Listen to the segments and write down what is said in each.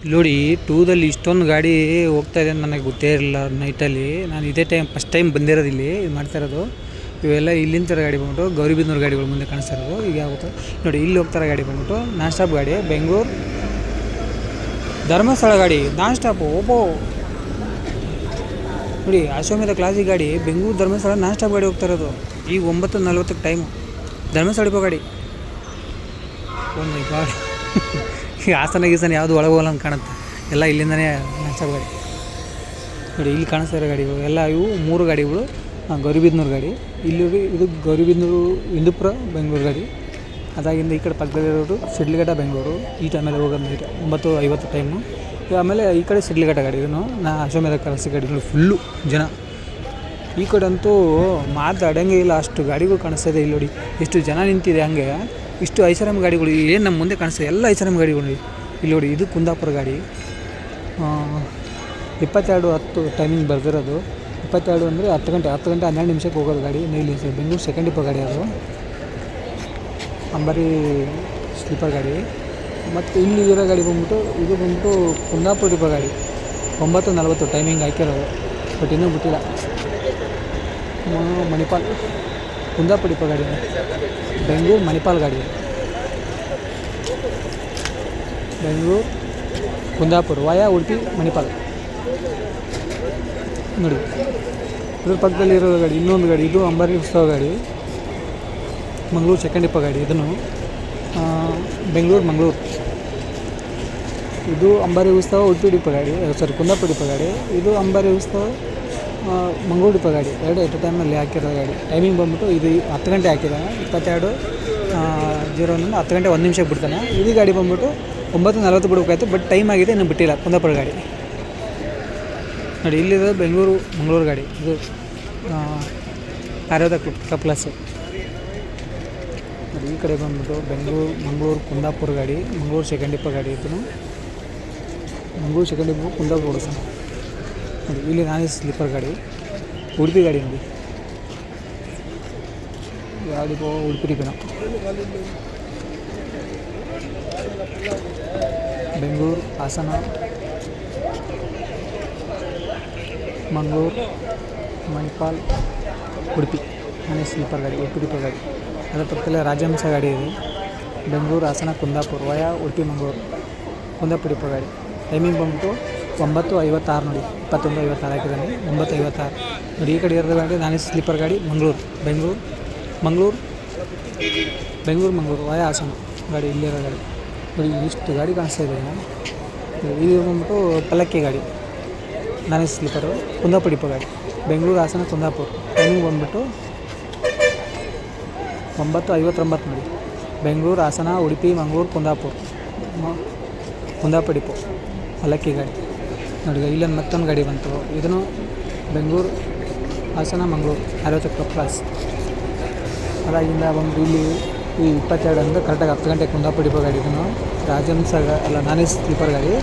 ನೋಡಿ, ಟೂದಲ್ಲಿ ಇಷ್ಟೊಂದು ಗಾಡಿ ಹೋಗ್ತಾ ಇದೆ ಅಂತ ನನಗೆ ಗೊತ್ತೇ ಇರಲಿಲ್ಲ ನೈಟಲ್ಲಿ. ನಾನು ಇದೇ ಟೈಮ್ ಫಸ್ಟ್ ಟೈಮ್ ಬಂದಿರೋದು ಇಲ್ಲಿ ಮಾಡ್ತಾ ಇರೋದು. ಇವೆಲ್ಲ ಇಲ್ಲಿಂದ ಗಾಡಿ ಬಂದ್ಬಿಟ್ಟು ಗೌರಿಬಿದನೂರು ಗಾಡಿಗಳು ಮುಂದೆ ಕಾಣಿಸ್ತಾ ಇರೋದು. ಈಗ ಯಾವತ್ತು? ನೋಡಿ, ಇಲ್ಲಿ ಹೋಗ್ತಾರೆ ಗಾಡಿ ಬಂದ್ಬಿಟ್ಟು ನಾನ್ ಸ್ಟಾಪ್ ಗಾಡಿ, ಬೆಂಗಳೂರು. ಧರ್ಮಸ್ಥಳ ಗಾಡಿ, ನಾನ್ ಸ್ಟಾಪ್, ಓಪೋ. ನೋಡಿ, ಅಶ್ವಮೇಧ ಕ್ಲಾಸಿಕ್ ಗಾಡಿ, ಬೆಂಗಳೂರು, ಧರ್ಮಸ್ಥಳ, ನಾನ್ ಸ್ಟಾಪ್ ಗಾಡಿ ಹೋಗ್ತಾ ಇರೋದು. ಈಗ ಒಂಬತ್ತು ನಲ್ವತ್ತಕ್ಕೆ ಟೈಮು ಧರ್ಮಸ್ಥಳ ಗಾಡಿ. ಒಂದು ಗಾಡಿ ಗಾಡ್ ಈಗ ಆಸನ ಗೀಸನ ಯಾವುದು ಒಳಗೆ ಹೋಗಲ್ಲ ಕಾಣುತ್ತೆ. ಎಲ್ಲ ಇಲ್ಲಿಂದನೇ ಸ್ಟಾಪ್ ಗಾಡಿ ನೋಡಿ, ಇಲ್ಲಿ ಕಾಣಿಸ್ತಾ ಇರೋ ಗಾಡಿಗಳು. ಎಲ್ಲ ಇವು ಮೂರು ಗಾಡಿಗಳು. ಗೌರಿಬಿದ್ನೂರು ಗಾಡಿ. ಇಲ್ಲಿ ಇದು ಗೌರಿಬಿದ್ನೂರು ಇಂದುಪುರ, ಬೆಂಗಳೂರು ಗಾಡಿ. ಅದಾಗಿಂದ ಈ ಕಡೆ ಪಕ್ಕದಲ್ಲಿರೋದು ಸಿಡ್ಲಿಘಟ್ಟ, ಬೆಂಗಳೂರು. ಈ ಟೈಮಲ್ಲಿ ಹೋಗೋದು ನೈಟ್ ಒಂಬತ್ತು ಐವತ್ತು ಟೈಮು ಆಮೇಲೆ ಈ ಕಡೆ ಸಿಡ್ಲಿಘಟ್ಟ ಗಾಡಿ ಇದನ್ನು. ನಾ ಅಶ್ವಮೇಧ ಕಲಸಿ ಗಾಡಿಗಳು ಫುಲ್ಲು ಜನ. ಈ ಕಡೆ ಅಂತೂ ಮಾತಾಡಂಗೆ ಇಲ್ಲ, ಅಷ್ಟು ಗಾಡಿಗಳು ಕಾಣಿಸ್ತಾ ಇದೆ ಇಲ್ಲಿ ನೋಡಿ. ಎಷ್ಟು ಜನ ನಿಂತಿದೆ ಹಂಗೆ. ಇಷ್ಟು ಐಷಾರಾಮ್ ಗಾಡಿಗಳು, ಏನು ನಮ್ಮ ಮುಂದೆ ಕಾಣಿಸ್ತದೆ ಎಲ್ಲ ಐಷಾರಾಮ್ ಗಾಡಿಗಳು ಇಲ್ಲಿ ನೋಡಿ, ಇದು ಕುಂದಾಪುರ ಗಾಡಿ. ಇಪ್ಪತ್ತೆರಡು ಹತ್ತು ಟೈಮಿಂಗ್ ಬರ್ದಿರೋದು. ಇಪ್ಪತ್ತೆರಡು ಅಂದರೆ ಹತ್ತು ಗಂಟೆ ಹತ್ತು ಗಂಟೆ ಹನ್ನೆರಡು ನಿಮಿಷಕ್ಕೆ ಹೋಗೋದು ಗಾಡಿ. ನೀಲಿ ಬೆಂಗಳೂರು ಸೆಕೆಂಡ್ ಇಪ್ಪ ಗಾಡಿ ಅದು. ಅಂಬರಿ ಸ್ಲೀಪರ್ ಗಾಡಿ. ಮತ್ತು ಇಲ್ಲಿ ಇರೋ ಗಾಡಿ ಬಂದ್ಬಿಟ್ಟು, ಇದು ಬಂದ್ಬಿಟ್ಟು ಕುಂದಾಪುರ ಡಿಪೋ ಗಾಡಿ. ಒಂಬತ್ತು ನಲ್ವತ್ತು ಟೈಮಿಂಗ್ ಹಾಕಿರೋದು. ಬಟ್ ಇನ್ನೂ ಬಿಟ್ಟಿಲ್ಲ. ಮಣಿಪಾಲ್ ಕುಂದಾಪುಡಿಪ ಗಾಡಿ. ಬೆಂಗಳೂರು ಮಣಿಪಾಲ್ ಗಾಡಿ. ಬೆಂಗಳೂರು, ಕುಂದಾಪುರ, ವಾಯಾ, ಉಡುಪಿ, ಮಣಿಪಾಲ್. ನೋಡಿ ಇದ್ರ ಪಕ್ಕದಲ್ಲಿ ಇರೋ ಗಾಡಿ, ಇನ್ನೊಂದು ಗಾಡಿ, ಇದು ಅಂಬಾರಿ ಉತ್ಸವ ಗಾಡಿ. ಮಂಗಳೂರು ಸೆಕೆಂಡ್ ಇಪ್ಪ ಗಾಡಿ, ಇದನ್ನು ಬೆಂಗಳೂರು, ಮಂಗಳೂರು. ಇದು ಅಂಬಾರಿ ಉತ್ಸವ, ಉಡುಪಿ ಡಿಪ್ಪ ಗಾಡಿ ಸಾರಿ ಕುಂದಾಪುರ ಡಿಪ್ಪ ಗಾಡಿ. ಇದು ಅಂಬಾರಿ ಉತ್ಸವ ಡಿಪೋ ಗಾಡಿ. ಎರಡು ಎಟ್ ಟೈಮಲ್ಲಿ ಹಾಕಿರೋ ಗಾಡಿ. ಟೈಮಿಂಗ್ ಬಂದ್ಬಿಟ್ಟು ಇದು ಹತ್ತು ಗಂಟೆ ಹಾಕಿದ್ದಾನೆ ಇಪ್ಪತ್ತೆರಡು ಜೀರೋ ಒಂದು ಹತ್ತು ಗಂಟೆ ಒಂದು ನಿಮಿಷಕ್ಕೆ ಬಿಡ್ತಾನೆ. ಇದು ಗಾಡಿ ಬಂದ್ಬಿಟ್ಟು ಒಂಬತ್ತು ನಲ್ವತ್ತು ಬಿಡಬೇಕಾಯ್ತು ಬಟ್ ಟೈಮ್ ಆಗಿದೆ, ಇನ್ನೂ ಬಿಟ್ಟಿಲ್ಲ. ಕುಂದಾಪುರ ಗಾಡಿ. ನೋಡಿ ಇಲ್ಲಿರೋದು ಬೆಂಗಳೂರು, ಮಂಗಳೂರು ಗಾಡಿ. ಇದು ಕಾರ್ಯೋದ ಕಪ್ಲಾಸು ನೋಡಿ, ಈ ಕಡೆ ಬಂದ್ಬಿಟ್ಟು ಬೆಂಗಳೂರು, ಮಂಗಳೂರು, ಕುಂದಾಪುರ ಗಾಡಿ. ಮಂಗಳೂರು ಸೆಕೆಂಡ್ ಡಿಪೋ ಗಾಡಿ ಇದನ್ನು ಮಂಗಳೂರು ಸೆಕೆಂಡ್ ಕುಂದಾಪುರ ಓಡಿಸೋಣ ನೋಡಿ ಇಲ್ಲಿ ನಾನೇ ಸ್ಲೀಪರ್ ಗಾಡಿ ಉಡುಪಿ ಗಾಡಿ ನೋಡಿ ಯಾವ ಡಿಪೋ ಉಡುಪಿ ಡಿಪೋನ ಬೆಂಗಳೂರು ಹಾಸನ ಮಂಗಳೂರು ಮಣಿಪಾಲ್ ಉಡುಪಿ ಮನೆ ಸ್ಲೀಪರ್ ಗಾಡಿ ಉಡುಪಿ ಡಿಪೋ ಗಾಡಿ ಅದರ ಪಕ್ಕದಲ್ಲೇ ರಾಜಹಂಸ ಗಾಡಿ ಇದೆ ಬೆಂಗಳೂರು ಹಾಸನ ಕುಂದಾಪುರ ವಯ ಉಡುಪಿ ಮಂಗಳೂರು ಕುಂದಾಪುರ ಡಿಪೋ ಗಾಡಿ ಟೈಮಿಂಗ್ ಬಂದ್ಬಿಟ್ಟು ಒಂಬತ್ತು ಐವತ್ತಾರು ನೋಡಿ ಇಪ್ಪತ್ತೊಂದು, ಐವತ್ತಾರು ಹಾಕಿದ್ದಾನೆ. ಒಂಬತ್ತು, ಐವತ್ತಾರು. ನೋಡಿ, ಈ ಕಡೆ ಇರೋದು ಗಾಡಿ ನಾನೇ ಸ್ಲೀಪರ್ ಗಾಡಿ, ಮಂಗಳೂರು, ಬೆಂಗಳೂರು ಮಂಗಳೂರು ಬೆಂಗಳೂರು, ಮಂಗಳೂರು, ವಯ ಹಾಸನ ಗಾಡಿ ಇಲ್ಲಿರೋ ಗಾಡಿ. ನೋಡಿ, ಇಷ್ಟು ಗಾಡಿ ಕಾಣಿಸ್ತಾ ಇದೆ ಇದು ಬಂದ್ಬಿಟ್ಟು ಪಲ್ಲಕ್ಕಿ ಗಾಡಿ. ನಾನೇ ಸ್ಲೀಪರು ಕುಂದಾಪುರ ಡಿಪೋ ಗಾಡಿ. ಬೆಂಗಳೂರು, ಹಾಸನ, ಕುಂದಾಪುರ. ಟೈಮಿಂಗ್ ಬಂದ್ಬಿಟ್ಟು ಒಂಬತ್ತು, ಐವತ್ತೊಂಬತ್ತು ನೋಡಿ. ಬೆಂಗಳೂರು, ಹಾಸನ, ಉಡುಪಿ, ಮಂಗಳೂರು, ಕುಂದಾಪುರ. ಮ- ಕುಂದಾಪುರ ಡಿಪೋ. ಪಲ್ಲಕ್ಕಿ ಗಾಡಿ. ನೋಡಿ ಇಲ್ಲೊಂದು ಮತ್ತೊಂದು ಗಾಡಿ ಬಂತು. ಇದನ್ನು ಬೆಂಗಳೂರು ಹಾಸನ ಮಂಗಳೂರು ಅರವತ್ತು ಪ್ಲಸ್ ಅದಾಗಿಂದ ಬಂದು ಇಲ್ಲಿ ಈ ಇಪ್ಪತ್ತೆರಡು ಅಂದರೆ ಕರೆಕ್ಟಾಗಿ ಹತ್ತು ಗಂಟೆಗೆ ಕುಂದಾಪುರ ಡಿಪೋ ಗಾಡಿ ಇದನ್ನು. ಗಾ- ಅಲ್ಲ ನಾನೇ ಸ್ಲೀಪರ್ ಗಾಡಿ.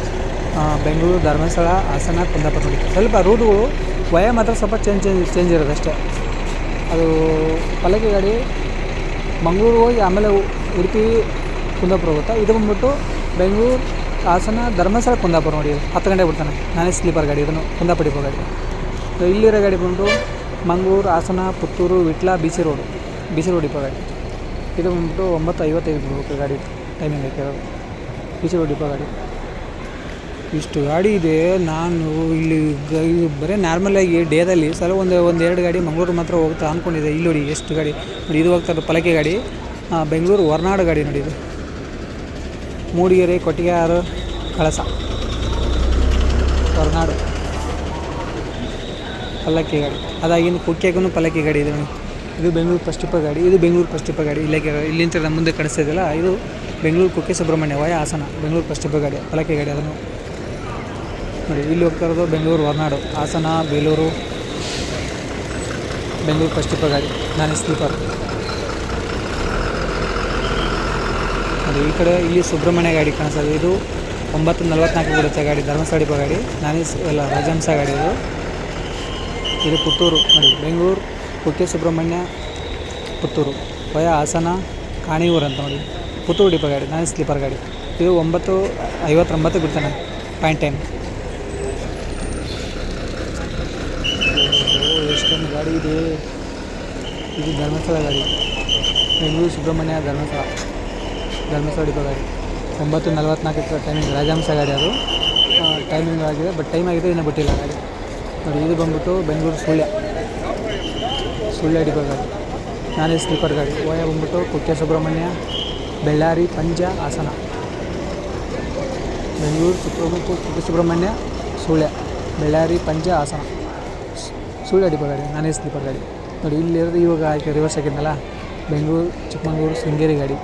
ಬೆಂಗಳೂರು ಧರ್ಮಸ್ಥಳ ಹಾಸನ ಕುಂದಾಪುರ ನೋಡಿ. ಸ್ವಲ್ಪ ರೂಟ್ಗಳು ವಯ ಮಾತ್ರ ಸ್ವಲ್ಪ ಚೇಂಜ್ ಚೇಂಜ್ ಚೇಂಜ್ ಇರೋದು ಅಷ್ಟೇ. ಅದು ಪಲ್ಲಕ್ಕಿ ಗಾಡಿ ಮಂಗಳೂರು ಹೋಗಿ ಆಮೇಲೆ ಉಡುಪಿ ಕುಂದಾಪುರ ಹೋಗುತ್ತಾ? ಇದು ಬಂದ್ಬಿಟ್ಟು ಬೆಂಗಳೂರು ಹಾಸನ ಧರ್ಮಸ್ಥಳ ಕುಂದಾಪುರ ನೋಡಿ. ಹತ್ತು ಗಂಟೆಗೆ ಬಿಡ್ತಾನೆ. ನಾನೇ ಸ್ಲೀಪರ್ ಗಾಡಿ, ಇದನ್ನು ಕುಂದಾಪುರ ಡಿಪೋ ಗಾಡಿ. ಸೊ ಇಲ್ಲಿರೋ ಗಾಡಿ ಬಂದು Mangaluru, Hassan, Puttur, Vitla B C road B C road depot ಗಾಡಿ. ಇದು ಬಂದ್ಬಿಟ್ಟು ಒಂಬತ್ತು ಐವತ್ತೈದು ಬಿಡ್ಬೇಕು ಗಾಡಿ ಟೈಮಿಂಗ್ ಹಾಕಿರೋದು ಬಿ ಸಿ ರೋಡ್ ಡಿಪೋ ಗಾಡಿ. ಇಷ್ಟು ಗಾಡಿ ಇದೆ, ನಾನು ಇಲ್ಲಿ ಬರೀ ನಾರ್ಮಲಾಗಿ ಡೇದಲ್ಲಿ ಸಲ ಒಂದು ಒಂದು ಎರಡು ಗಾಡಿ ಮಂಗಳೂರು ಮಾತ್ರ ಹೋಗ್ತಾ ಅಂದ್ಕೊಂಡಿದ್ದೆ ಇಲ್ಲಿ ನೋಡಿ, ಎಷ್ಟು ಗಾಡಿ. ನೋಡಿ, ಇದು ಹೋಗ್ತಾರೆ ಇರೋದು ಪಲಕೆ ಗಾಡಿ. ಬೆಂಗಳೂರು ಹೊರನಾಡು ಗಾಡಿ ನೋಡಿ ಮೂಡಿಗೆರೆ, ಕೊಟ್ಟಿಗೆಹಾರ, ಕಳಸ. ಹೊರನಾಡು. ಪಲ್ಲಕ್ಕಿ ಗಾಡಿ ಅದಾಗಿನ ಕುಕ್ಕೆಗೂ ಪಲ್ಲಕ್ಕಿ ಗಾಡಿ ಇದೆ ಇದು ಬೆಂಗಳೂರು ಟಿಪ್ಪ ಗಾಡಿ, ಇದು ಬೆಂಗಳೂರು ಟಿಪ್ಪ ಗಾಡಿ. ಇಲ್ಲೇ ಇಲ್ಲಿಂದ ನಮ್ಮ ಮುಂದೆ ಕಳಿಸ್ತಿದ್ದಿಲ್ಲ ಇದು ಬೆಂಗಳೂರು ಕುಕ್ಕೆ ಸುಬ್ರಹ್ಮಣ್ಯ ವಯ ಹಾಸನ, ಬೆಂಗಳೂರು ಟಿಪ್ಪ ಗಾಡಿ ಪಲ್ಲಕ್ಕಿ ಗಾಡಿ ಅದನ್ನು. ನೋಡಿ, ಇಲ್ಲಿ ಹೋಗ್ತಾ ಇರೋದು ಬೆಂಗಳೂರು, ಹೊರನಾಡು. ಹಾಸನ, ಬೇಲೂರು, ಬೆಂಗಳೂರು ಟಿಪ್ಪ ಗಾಡಿ. ನಾನೇ ಸ್ಲೀಪರ್. ನೋಡಿ ಈ ಕಡೆ ಇಲ್ಲಿ ಸುಬ್ರಹ್ಮಣ್ಯ ಗಾಡಿ ಕಾಣಿಸ್ತದೆ ಇದು. ಒಂಬತ್ತು ನಲ್ವತ್ನಾಲ್ಕು ಬರುತ್ತೆ ಗಾಡಿ, ಧರ್ಮಸ್ಥಳ ಡಿಪೋ ಗಾಡಿ. ನಾನೇಸ್ ಎಲ್ಲ ರಾಜಹಂಸ ಗಾಡಿ ಇದು. ಇದು ಪುತ್ತೂರು, ನೋಡಿ, ಬೆಂಗಳೂರು ಕುಕ್ಕೆ ಸುಬ್ರಹ್ಮಣ್ಯ, ಪುತ್ತೂರು. ವಯ ಹಾಸನ ಕಾಣಿಯೂರು ಅಂತ ನೋಡಿ. ಪುತ್ತೂರು ಡಿಪ ಗಾಡಿ, ನಾನೇ ಸ್ಲೀಪರ್ ಗಾಡಿ. ಇದು ಒಂಬತ್ತು ಐವತ್ತೊಂಬತ್ತು ಬಿಡ್ತಾನೆ ಪಾಯಿಂಟ್ ಟೈಮ್ ಎಷ್ಟೊಂದು ಗಾಡಿ ಇದೆ. ಇದು ಧರ್ಮಸ್ಥಳ ಗಾಡಿ. ಬೆಂಗಳೂರು ಸುಬ್ರಹ್ಮಣ್ಯ ಧರ್ಮಸ್ಥಳ. ಧರ್ಮಸ್ಥಳ ಡಿಪೋ ಗಾಡಿ ಒಂಬತ್ತು ನಲವತ್ತ್ನಾಲ್ಕು ಟೈಮಿಂಗ್ ರಾಜಹಂಸ ಗಾಡಿ ಅದು. ಟೈಮಿಂಗ್ ಆಗಿದೆ ಬಟ್ ಟೈಮ್ ಆಗಿದೆ ಇನ್ನೂ ಬಿಟ್ಟಿಲ್ಲ ಗಾಡಿ. ನೋಡಿ, ಇದು ಬಂದ್ಬಿಟ್ಟು ಬೆಂಗಳೂರು ಸುಳ್ಯ. ಸುಳ್ಯ ಡಿಪೋ ಗಾಡಿ. ನಾನೇ ಸ್ಲೀಪರ್ ಗಾಡಿ. ಓಯ ಬಂದ್ಬಿಟ್ಟು ಕುಕ್ಕೆ ಸುಬ್ರಹ್ಮಣ್ಯ, ಬೆಳ್ಳಾರಿ, ಪಂಜ, ಹಾಸನ. ಬೆಂಗಳೂರು ಸುಬ್ರಹ್ಮಣ್ಯ ಕುಕ್ಕೆ ಸುಬ್ರಹ್ಮಣ್ಯ, ಸುಳ್ಯ. ಬೆಳ್ಳಾರಿ, ಪಂಜ, ಹಾಸನ. ಸುಳ್ಯ ಡಿಪೋ ಗಾಡಿ, ನಾನೇ ಸ್ಲೀಪರ್ ಗಾಡಿ. ನೋಡಿ, ಇಲ್ಲಿರೋದು ಇವಾಗ ಆಯ್ಕೆ ರಿವರ್ಸ್ ಆಗಿದ್ನಲ್ಲ, ಬೆಂಗಳೂರು ಚಿಕ್ಕಮಗಳೂರು ಶೃಂಗೇರಿ ಗಾಡಿ.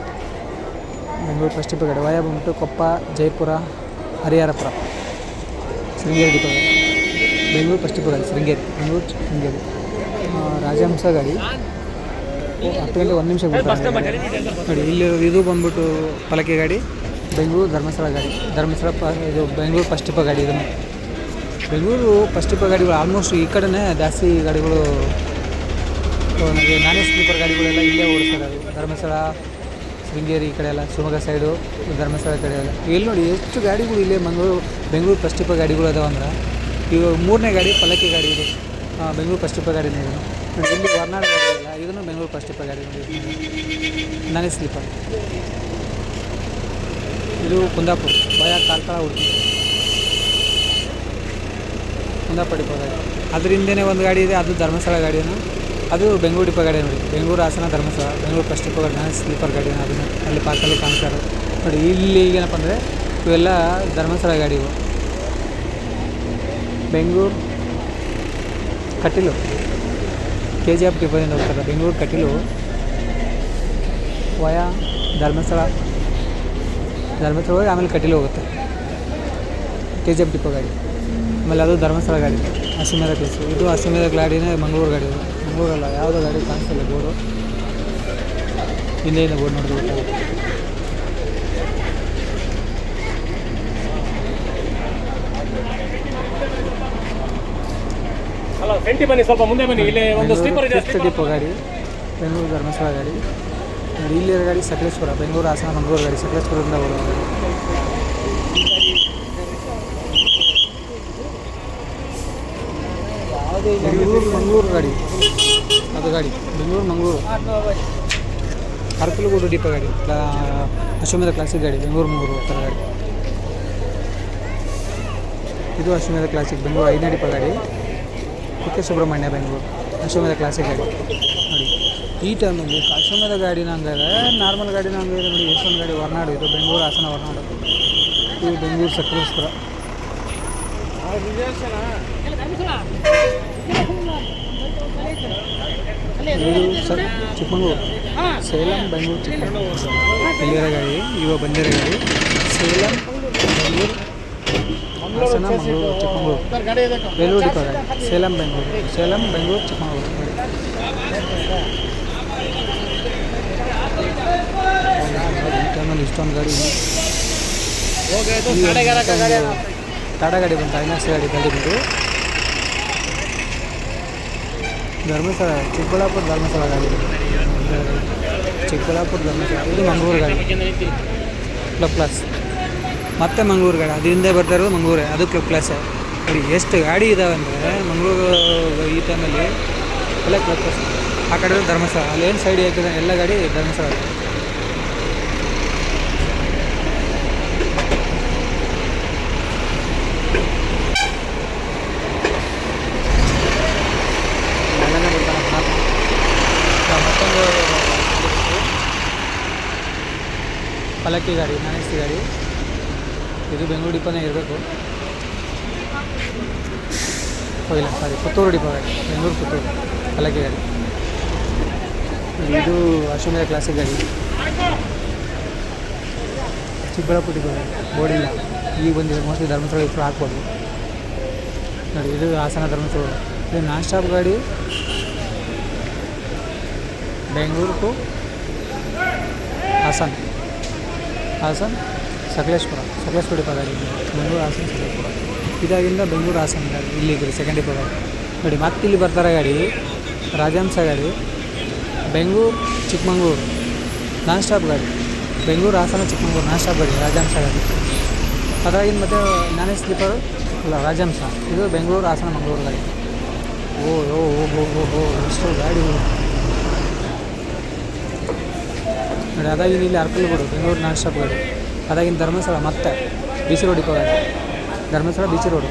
ಬೆಂಗಳೂರು ಫಸ್ಟ್ ಗಾಡಿ ವಾಯ ಬಂದ್ಬಿಟ್ಟು ಕೊಪ್ಪ ಜಯಪುರ ಹರಿಹರಪುರ. ಶೃಂಗೇರಿ ಬೆಂಗಳೂರು ಫಸ್ಟ್ ಡಿಪೋ ಗಾಡಿ ಶೃಂಗೇರಿ. ಬೆಂಗಳೂರು ಶೃಂಗೇರಿ. ರಾಜಹಂಸ ಗಾಡಿ. ಹತ್ತು ಗಂಟೆ ಒಂದು ನಿಮಿಷ ನೋಡಿ, ಇಲ್ಲಿ ಇದು ಬಂದ್ಬಿಟ್ಟು ಪಲಕೆ ಗಾಡಿ. ಬೆಂಗಳೂರು ಧರ್ಮಸ್ಥಳ ಗಾಡಿ. ಧರ್ಮಸ್ಥಳ ಪ, ಇದು ಬೆಂಗಳೂರು ಫಸ್ಟ್ ಗಾಡಿ ಇದನ್ನು. ಬೆಂಗಳೂರು ಫಸ್ಟ್ ಗಾಡಿಗಳು ಆಲ್ಮೋಸ್ಟ್ ಈ ಕಡೆನೇ ಜಾಸ್ತಿ ಗಾಡಿಗಳು ನಾನೇ ಸ್ಲೀಪರ್ ಗಾಡಿಗಳೆಲ್ಲ ಇಲ್ಲೇ ಓಡಿಸ್ತಾರೆ ಧರ್ಮಸ್ಥಳ ಶೃಂಗೇರಿ ಈ ಕಡೆ ಎಲ್ಲ, ಶಿವಮೊಗ್ಗ ಸೈಡು, ಧರ್ಮಸ್ಥಳ ಕಡೆ ಎಲ್ಲ. ಇಲ್ಲಿ ನೋಡಿ ಎಷ್ಟು ಗಾಡಿಗಳು ಇಲ್ಲೇ ಮಂಗಳೂರು, ಬೆಂಗಳೂರು ಡಿಪೋ ಗಾಡಿಗಳು ಅದಾವೆ ಅಂದ್ರೆ ಇವಾಗ ಮೂರನೇ ಗಾಡಿ ಪಲ್ಲಕ್ಕಿ ಗಾಡಿ ಇದೆ. ಬೆಂಗಳೂರು ಡಿಪೋ ಗಾಡಿನೇ ಇದು ನೋಡಿ, ಇಲ್ಲಿ ವರ್ನಾಡ ಗಾಡಿ ಇಲ್ಲ, ಇದನ್ನು ಬೆಂಗಳೂರು ಡಿಪೋ ಗಾಡಿ ನೋಡಿ ನಾನೇ ಸ್ಲೀಪರ್ ಇದು ಕುಂದಾಪುರ ಭಯ ಕಾರ್ಕಳ ಉಡುಪಿ. ಕುಂದಾಪುರ ಹೋದಾಗ ಗಾಡಿ ಅದ್ರ ಹಿಂದೆನೇ ಒಂದು ಗಾಡಿ ಇದೆ, ಅದು ಧರ್ಮಸ್ಥಳ ಗಾಡಿಯನ್ನು ಅದು ಬೆಂಗಳೂರು ಡಿಪೋ ಗಾಡಿ ನೋಡಿ. Bengaluru Hassan Dharmasthala Bengaluru first depot sleeper ಗಾಡಿನ ಅದನ್ನು ಅಲ್ಲಿ ಪಾರ್ಕಲ್ಲಿ ಕಾಣಿಸ್ತಾರೆ ನೋಡಿ, ಇಲ್ಲಿ ಏನಪ್ಪ ಅಂದರೆ ಇವೆಲ್ಲ ಧರ್ಮಸ್ಥಳ ಗಾಡಿಗಳು Bengaluru Kateel. K G F ಡಿಪೋದಿಂದ ಹೋಗ್ತಾರೆ. ಬೆಂಗಳೂರು ಕಟೀಲು. ವಯ ಧರ್ಮಸ್ಥಳ ಧರ್ಮಸ್ಥಳ ಹೋಗಿ ಆಮೇಲೆ ಕಟೀಲು ಹೋಗುತ್ತೆ. ಕೆ ಜಿ ಎಫ್ ಡಿಪೋ ಗಾಡಿ. ಆಮೇಲೆ ಅದು ಧರ್ಮಸ್ಥಳ ಗಾಡಿ. ಹಸಿಮೇಧ ಪ್ಲೇಸು ಇದು ಹಸಿಮೇಧ ಗಾಡಿನೇ ಮಂಗಳೂರು ಗಾಡಿ ಇದು ಮಂಗಳೂರಲ್ಲ ಯಾವುದೋ ಗಾಡಿ ಕಾಣಿಸ್ತಿಲ್ಲ ಬೋರ್ಡು ಹಿಂದೆ ಬೋರ್ಡ್ ನೋಡಿದ್ರೆ ಗೊತ್ತಾಗುತ್ತೆ. ಅಲ್ಲ ಬನ್ನಿ ಸ್ವಲ್ಪ ಮುಂದೆ ಬನ್ನಿ. ಇಲ್ಲಿ ಒಂದು ಸ್ಲೀಪರ್ ಇದೆ ಫಿಫ್ತ್ ಡಿಪೋ ಗಾಡಿ ಬೆಂಗಳೂರು ಧರ್ಮಸ್ಥಳ ಗಾಡಿ. ಇಲ್ಲಿ ಇಲ್ಲಿರೋ ಗಾಡಿ ಸಕಲೇಶ್ವರ ಬೆಂಗಳೂರು ಹಾಸನ ಮಂಗಳೂರು ಗಾಡಿ ಸಕಲೇಶ್ವರದಿಂದ ಬರೋ ಬೆಂಗಳೂರು, ಮಂಗಳೂರು ಗಾಡಿ. ಅದು ಗಾಡಿ. ಬೆಂಗಳೂರು, ಮಂಗಳೂರು. ಅರಕಲಗೂಡು ಡಿಪೋ ಗಾಡಿ. ಅಶ್ವಮೇಧ ಕ್ಲಾಸಿಕ್ ಗಾಡಿ. ಬೆಂಗಳೂರು, ಮಂಗಳೂರು ಥರ ಗಾಡಿ. ಇದು ಅಶ್ವಮೇಧ ಕ್ಲಾಸಿಕ್ ಬೆಂಗಳೂರು ಐದನೇ ಡಿಪ ಗಾಡಿ. ಕುಕ್ಕೆ ಸುಬ್ರಹ್ಮಣ್ಯ ಬೆಂಗಳೂರು. ಅಶ್ವಮೇಧ ಕ್ಲಾಸಿಕ್ ಗಾಡಿ. ನೋಡಿ, ಈ ಟೈಮಲ್ಲಿ ಅಶ್ವಮೇಧ ಗಾಡಿನ ಹಂಗಾದ್ರೆ ನಾರ್ಮಲ್ ಗಾಡಿನ ಹಂಗಾದ್ರೆ ನೋಡಿ, ಎಷ್ಟೊಂದು ಗಾಡಿ ಹೊರನಾಡು ಇದು. ಬೆಂಗಳೂರು, ಹಾಸನ, ಹೊರನಾಡು. ಇದು ಬೆಂಗಳೂರು ಸಕಲೇಶ್ವರ ಇದು ಸ ಚಿಕ್ಕಮಗಳೂರು ಸೇಲಂ ಬೆಂಗಳೂರು ಚಿಕ್ಕಮಗಳೂರು ಇಲ್ಲಿರೋ ಗಾಡಿ ಇವಾಗ ಬಂದಿರೋ ಗಾಡಿ ಸೇಲಂ ಬೆಂಗಳೂರು ಹಾಸನ ಮಂಗಳೂರು ಚಿಕ್ಕಮಗಳೂರು ಬೆಂಗಳೂರು ಡಿಪೋ ಗಾಡಿ ಸೇಲಂ ಬೆಂಗಳೂರು. ಸೇಲಂ ಬೆಂಗಳೂರು ಚಿಕ್ಕಮಗಳೂರು ಟೈಮಲ್ಲಿ ಇಷ್ಟೊಂದು ಗಾಡಿ ತಡಗಾಡಿ ಗಾಡಿ ಬಂತು ಐನಾಕ್ಸ್ ಗಾಡಿ ಗಾಡಿ ಬಂದು ಧರ್ಮಸ್ಥಳ, ಚಿಕ್ಕಬಳ್ಳಾಪುರ ಧರ್ಮಸ್ಥಳ ಗಾಡಿ. ಚಿಕ್ಕಬಳ್ಳಾಪುರ ಧರ್ಮಸ್ಥಳ, ಇದು ಮಂಗಳೂರು ಗಾಡಿ. ಕ್ಲಬ್ ಪ್ಲಸ್ ಮತ್ತೆ ಮಂಗಳೂರು ಗಾಡಿ. ಅದು ಹಿಂದೆ ಬರ್ತಾ ಇರೋದು ಮಂಗಳೂರೇ. ಅದು ಕ್ಲಬ್ ಪ್ಲಸ್ ನೋಡಿ, ಎಷ್ಟು ಗಾಡಿ ಇದಾವೆ ಅಂದರೆ ಮಂಗಳೂರು ಈ ಟೈಮಲ್ಲಿ ಎಲ್ಲ ಕ್ಲಬ್ ಪ್ಲಸ್ ಆ ಕಡೆ ಧರ್ಮಸ್ಥಳ. ಅಲ್ಲಿ ಏನು ಸೈಡ್ ಹಾಕಿದ್ರೆ ಎಲ್ಲ ಗಾಡಿ ಧರ್ಮಸ್ಥಳ ಎಲ್ಲನೇ ಬರ್ತಾನೆ ಸಾಕು. ಈಗ ಮತ್ತೊಂದು ಪಲ್ಲಕ್ಕಿ ಗಾಡಿ, ನಾನ್ ಎಸ್ ಗಾಡಿ. ಇದು ಬೆಂಗಳೂರು ಡಿಪೋನೇ ಇರಬೇಕು. ಇಲ್ಲ ಸಾರಿ ಪುತ್ತೂರು ಡಿಪೋ ಗಾಡಿ. ಬೆಂಗಳೂರು, ಪುತ್ತೂರು ಗಾಡಿ. ಇದು ಅಶ್ವಮೇಧ ಕ್ಲಾಸಿಕ್ ಗಾಡಿ. ಚಿಕ್ಕಬಳ್ಳಾಪುರ ಡಿಪೋ ಗಾಡಿ ಬೋರ್ಡಿಲ್ಲ ಈಗ ಬಂದಿದೆ. ಮೋಸ್ಟ್ಲಿ ಧರ್ಮಸ್ಥಳ ಇಬ್ಬರು ಹಾಕ್ಬೋದು. ನೋಡಿ, ಇದು ಹಾಸನ ಧರ್ಮಸ್ಥಳ. ಇದು ನಾನ್ ಸ್ಟಾಪ್ ಗಾಡಿ. ಬೆಂಗಳೂರು ಟು ಹಾಸನ್. ಹಾಸನ್, ಸಕಲೇಶ್ಪುರ ಸಕಲೇಶ್ಪುರ ಡಿಪೋ ಗಾಡಿ ಬೆಂಗಳೂರು ಹಾಸನ, ಸಕಲೇಶ್ಪುರ. ಇದಾಗಿಂದ ಬೆಂಗಳೂರು ಹಾಸನ ಗಾಡಿ. ಇಲ್ಲಿಗೆ ಸೆಕೆಂಡ್ ಡಿಪೋ ಗಾಡಿ. ನೋಡಿ ಮತ್ತೆ ಇಲ್ಲಿ ಬರ್ತಾರೆ ಗಾಡಿ, ರಾಜಹಂಸ ಗಾಡಿ, ಬೆಂಗಳೂರು, ಚಿಕ್ಕಮಂಗ್ಳೂರು. ನಾನ್ ಸ್ಟಾಪ್ ಗಾಡಿ. ಬೆಂಗಳೂರು ಹಾಸನ, ಚಿಕ್ಕಮಂಗ್ಳೂರು ನಾನ್ ಸ್ಟಾಪ್ ಗಾಡಿ, ರಾಜಹಂಸ ಗಾಡಿ. ಅದಾಗಿಂದ ಮತ್ತೆ ನಾನೇ ಸ್ಲೀಪರ್, ಅಲ್ಲ, ರಾಜಹಂಸ. ಇದು ಬೆಂಗಳೂರು ಹಾಸನ, ಮಂಗಳೂರು ಗಾಡಿ. ಓ ಓ ಓ ಓ ಓ ಓ, ಎಷ್ಟು ಗಾಡಿ. ನೋಡಿ ಅದಾಗಿನ ಇಲ್ಲಿ ಅರ್ಕಲ್ಗೂಡು ಬೆಂಗಳೂರು ನಾನ್ ಸ್ಟಾಪ್ ಗಾಡಿ. ಅದಾಗಿನ ಧರ್ಮಸ್ಥಳ, ಮತ್ತೆ ಬಿ ಸಿ ರೋಡ್ ಇಪ್ಪ ಗಾಡಿ Dharmasthala B C road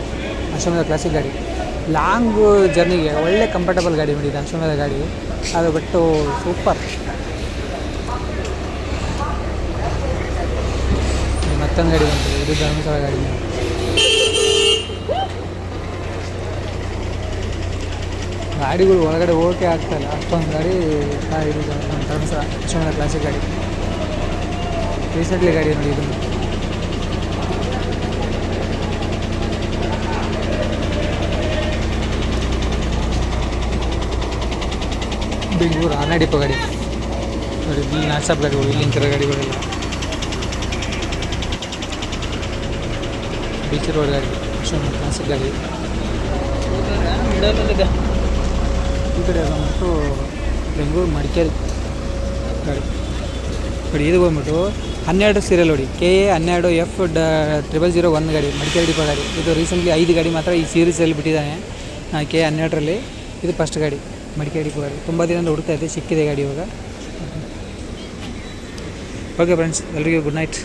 Ashwamedha classic ಗಾಡಿ. ಲಾಂಗ್ ಜರ್ನಿಗೆ ಒಳ್ಳೆ ಕಂಫರ್ಟಬಲ್ ಗಾಡಿ ಮಾಡಿದೆ ಅಶ್ವಮೇಧ ಗಾಡಿ. ಅದು ಬಿಟ್ಟು ಸೂಪರ್ ಮತ್ತೊಂದು ಗಾಡಿ ಬಂತು, ಇದು ಧರ್ಮಸ್ಥಳ ಗಾಡಿ ಗಾಡಿಗಳು ಒಳಗಡೆ ಹೋಗೋಕೆ ಆಗ್ತಾಯಿಲ್ಲ ಅಷ್ಟೊಂದು ಗಾಡಿ ಇರೋದು ನಮ್ಮ ಧರ್ಮಸ್ಥಳ ಕ್ಲಾಸಿಕ್ ಗಾಡಿ. ರೀಸೆಂಟ್ಲಿ ಗಾಡಿ ನೋಡಿ ಇದು. ಬೆಂಗಳೂರು ಆನೆ ಡಿಪೋ ಗಾಡಿ. ನೋಡಿ, ಇಲ್ಲಿ ನಾಟ್ಸಾಪ್ ಗಾಡಿಗಳು ಇಲ್ಲಿ ನಿಂತಿರೋ ಗಾಡಿಗಳೆಲ್ಲ. ಬೀಚ್ ರೋಡ್ ಗಾಡಿ ಅಶ್ವಮೇಧ ಕ್ಲಾಸಿಕ್ ಗಾಡಿ. ಈ ಕಡೆ ಬಂದ್ಬಿಟ್ಟು ಬೆಂಗಳೂರು ಮಡಿಕೇರಿ ಗಾಡಿ ಇದು ಬಂದ್ಬಿಟ್ಟು ಹನ್ನೆರಡು ಸೀರಿಯಲ್ ನೋಡಿ. ಕೆ ಎ ಹನ್ನೆರಡು ಎಫ್ ಡ ಟ್ರಿಬಲ್ ಜೀರೋ ಒನ್ ಗಾಡಿ, ಮಡಿಕೇರಿ ಡಿಪೋ ಗಾಡಿ. ಇದು ರೀಸೆಂಟ್ಲಿ ಐದು ಗಾಡಿ ಮಾತ್ರ ಈ ಸೀರೀಸಲ್ಲಿ ಬಿಟ್ಟಿದ್ದಾನೆ ಕೆ ಎ ಹನ್ನೆರಡರಲ್ಲಿ. ಇದು ಫಸ್ಟ್ ಗಾಡಿ, ಮಡಿಕೇರಿ ಡಿಪೋ ಗಾಡಿ. ತುಂಬ ದಿನದಿಂದ ಹುಡುಕ್ತಾ ಇದೆ ಸಿಕ್ಕಿದೆ ಗಾಡಿ ಇವಾಗ. ಓಕೆ ಫ್ರೆಂಡ್ಸ್ ಎಲ್ರಿಗೂ ಗುಡ್ ನೈಟ್